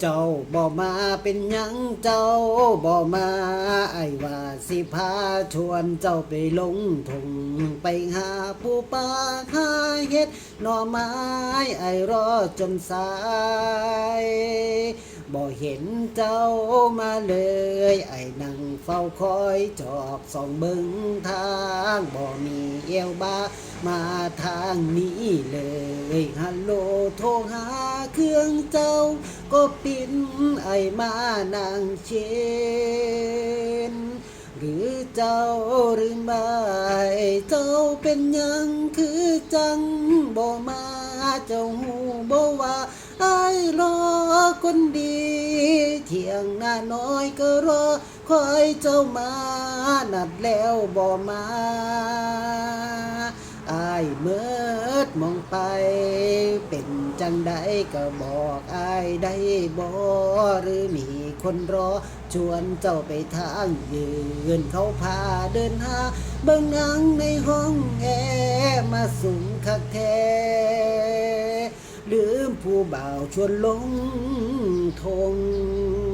เจ้าบ่มาเป็นหยังเจ้าบ่มาไอ้ว่าสิพาชวนเจ้าไปลงทงไปหาผู้ป่าหาเฮ็ดหน่อไม้ไอ้รอจนสาย บ่เห็นเจ้ามาเลย ไอ้นั่งเฝ้าคอยจอบส่องเบิงทางบ่มีเอวบามาทางนี้เลยฮัลโหลโทรหาเครื่องเจ้า ก็ปิ้นไอ้มานางเชนหรือเจ้าหรือไม่เจ้าเป็นยังคือจังบ่มาเจ้าหูบ่ว่าไอ้รอ คนดี เที่ยงหน้าน้อยก็รอ คอยเจ้ามา นัดแล้วบ่มาอายเมิดมองไป เป็นจังใดก็บอกอายได้บ่หรือมีคนรอ ชวนเจ้าไปทางยืนเขาพาเดินหาเบิ่งหนังในห้องแอร์มาสูงคักแท้ ลืมผู้บ่